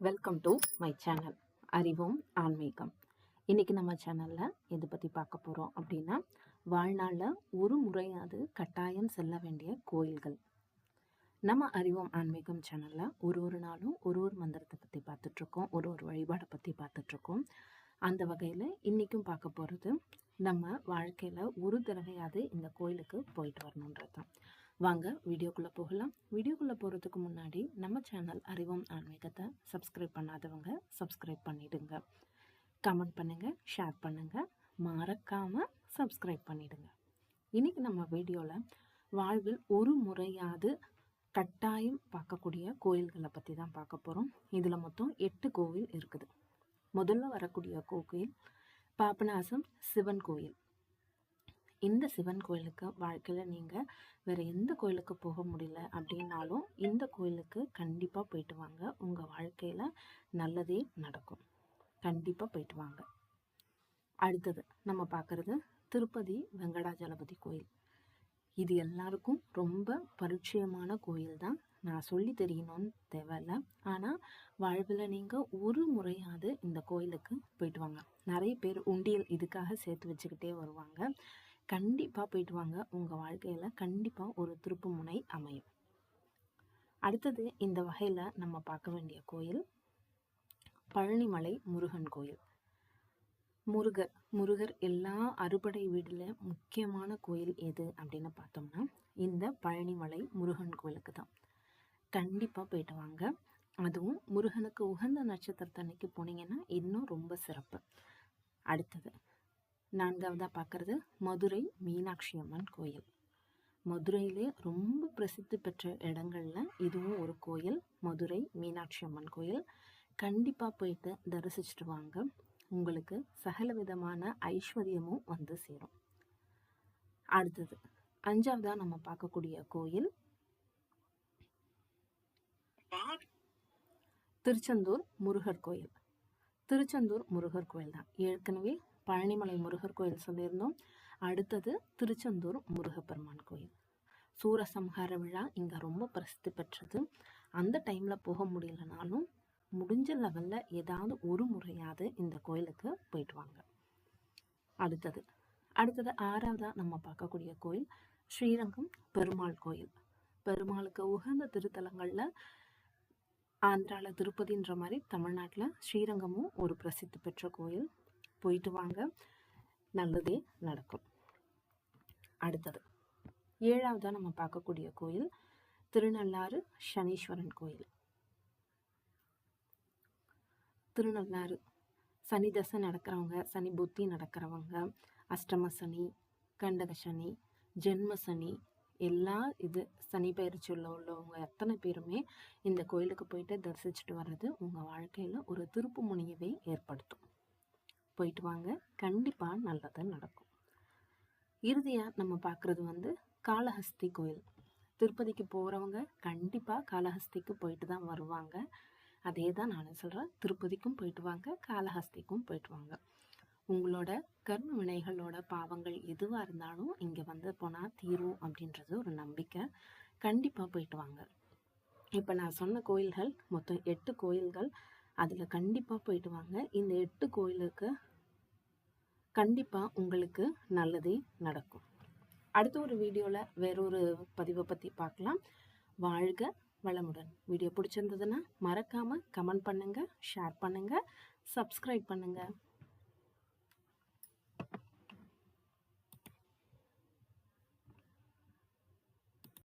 Welcome to my channel அறிவோம் ஆன்மீகம் இன்றைக்கி நம்ம சேனலில் எதை பற்றி பார்க்க போகிறோம் அப்படின்னா வாழ்நாளில் ஒரு முறையாவது கட்டாயம் செல்ல வேண்டிய கோயில்கள். நம்ம அறிவோம் ஆன்மீகம் சேனலில் ஒரு ஒரு நாளும் ஒரு ஒரு மந்திரத்தை பற்றி பார்த்துட்ருக்கோம் ஒரு ஒரு வழிபாடை பற்றி பார்த்துட்ருக்கோம் அந்த வகையில் இன்றைக்கும் பார்க்க போகிறது நம்ம வாழ்க்கையில் ஒரு தடவையாவது இந்த கோயிலுக்கு போயிட்டு வரணுன்றது தான். வாங்க வீடியோக்குள்ளே போகலாம். வீடியோக்குள்ளே போகிறதுக்கு முன்னாடி நம்ம சேனல் அறிவோம் ஆன்மீகத்தை சப்ஸ்கிரைப் பண்ணாதவங்க சப்ஸ்கிரைப் பண்ணிவிடுங்க கமெண்ட் பண்ணுங்கள் ஷேர் பண்ணுங்கள் மறக்காமல் சப்ஸ்கிரைப் பண்ணிவிடுங்க இன்றைக்கி நம்ம வீடியோவில் வாழ்வில் ஒரு முறையாவது கட்டாயம் பார்க்கக்கூடிய கோயில்களை பற்றி தான் பார்க்க போகிறோம் இதில் மொத்தம் எட்டு கோவில் இருக்குது. முதல்ல வரக்கூடிய கோவில் பாபநாசம் சிவன் கோயில். இந்த சிவன் கோயிலுக்கு வாழ்க்கையில் நீங்கள் வேறு எந்த கோயிலுக்கு போக முடியல அப்படின்னாலும் இந்த கோயிலுக்கு கண்டிப்பாக போயிட்டு வாங்க. உங்கள் வாழ்க்கையில் நல்லதே நடக்கும். கண்டிப்பாக போயிட்டு வாங்க. அடுத்தது நம்ம பார்க்குறது திருப்பதி வெங்கடாஜலபதி கோயில். இது எல்லாருக்கும் ரொம்ப பரிச்சயமான கோயில் தான் நான் சொல்லி தெரியணும்னு தேவையில்ல ஆனால் வாழ்வில் நீங்கள் ஒரு முறையாவது இந்த கோயிலுக்கு போயிட்டு வாங்க. நிறைய பேர் உண்டியல் இதுக்காக சேர்த்து வச்சுக்கிட்டே வருவாங்க. கண்டிப்பாக போயிட்டு வாங்க. உங்கள் வாழ்க்கையில் கண்டிப்பாக ஒரு திருப்பு முனை அமையும். அடுத்தது இந்த வகையில் நம்ம பார்க்க வேண்டிய கோயில் பழனிமலை முருகன் கோயில். முருகர் முருகர் எல்லா அறுபடை வீடில் முக்கியமான கோயில் எது அப்படின்னு பார்த்தோம்னா இந்த பழனிமலை முருகன் கோயிலுக்கு தான். கண்டிப்பாக போயிட்டு வாங்க. அதுவும் முருகனுக்கு உகந்த நட்சத்திரத்தன்னைக்கு போனீங்கன்னா இன்னும் ரொம்ப சிறப்பு. அடுத்தது நான்காவதாக பார்க்குறது மதுரை மீனாட்சி அம்மன் கோயில். மதுரையிலே ரொம்ப பிரசித்தி பெற்ற இடங்களில் இதுவும் ஒரு கோயில். மதுரை மீனாட்சி அம்மன் கோயில். கண்டிப்பாக போயிட்டு தரிசிச்சுட்டு வாங்க. உங்களுக்கு சகல விதமான ஐஸ்வர்யமும் வந்து சேரும். அடுத்தது அஞ்சாவதாக நம்ம பார்க்கக்கூடிய கோயில். திருச்செந்தூர் முருகர் கோயில். திருச்செந்தூர் முருகர் கோயில் தான் ஏற்கனவே பழனிமலை முருகர் கோயில் சொல்லியிருந்தோம் அடுத்தது திருச்செந்தூர் முருகப்பெருமான் கோயில். சூரசம்ஹார விழா இங்கே ரொம்ப பிரசித்தி பெற்றது. அந்த டைமில் போக முடியலனாலும் முடிஞ்ச லெவலில் ஏதாவது ஒரு முறையாவது இந்த கோயிலுக்கு போயிட்டு வாங்க. அடுத்தது அடுத்தது ஆறாவதாக நம்ம பார்க்கக்கூடிய கோயில் ஸ்ரீரங்கம் பெருமாள் கோயில். பெருமாளுக்கு உகந்த திருத்தலங்களில் ஆந்திராவில் திருப்பதின்ற மாதிரி தமிழ்நாட்டில் ஸ்ரீரங்கமும் ஒரு பிரசித்தி பெற்ற கோயில். போயிட்டு வாங்க. நல்லதே நடக்கும். அடுத்தது ஏழாவதாக நம்ம பார்க்கக்கூடிய கோயில் திருநள்ளாறு சனீஸ்வரன் கோயில். திருநள்ளாறு சனி தசை நடக்கிறவங்க சனி புத்தி நடக்கிறவங்க அஷ்டம சனி கண்டக சனி ஜென்ம சனி எல்லா இது சனி பயிற்சியில் உள்ளவங்க எத்தனை பேருமே இந்த கோயிலுக்கு போயிட்டு தரிசிச்சுட்டு வர்றது உங்கள் வாழ்க்கையில் ஒரு திருப்பு முனையவே ஏற்படுத்தும். போயிட்டு வாங்க. கண்டிப்பாக நல்லது நடக்கும். இறுதியாக நம்ம பார்க்குறது வந்து காளஹஸ்தி கோயில். திருப்பதிக்கு போகிறவங்க கண்டிப்பாக காளஹஸ்திக்கு போயிட்டு தான் வருவாங்க. அதே தான் நான் சொல்கிறேன் திருப்பதிக்கும் போயிட்டு வாங்க காளஹஸ்திக்கும் போயிட்டு வாங்க. உங்களோட கர்ம வினைகளோட பாவங்கள் எதுவாக இருந்தாலும் இங்கே வந்து போனால் தீரும் அப்படின்றது ஒரு நம்பிக்கை. கண்டிப்பாக போயிட்டு வாங்க. இப்போ நான் சொன்ன கோயில்கள் மொத்தம் எட்டு கோயில்கள். அதில் கண்டிப்பாக போயிட்டு வாங்க. இந்த எட்டு கோயிலுக்கு கண்டிப்பாக உங்களுக்கு நல்லதே நடக்கும். அடுத்த ஒரு வீடியோவில் வேறொரு பதிவை பற்றி பார்க்கலாம். வாழ்க வளமுடன். வீடியோ பிடிச்சிருந்ததுன்னா மறக்காமல் கமெண்ட் பண்ணுங்கள் ஷேர் பண்ணுங்கள் சப்ஸ்கிரைப் பண்ணுங்கள்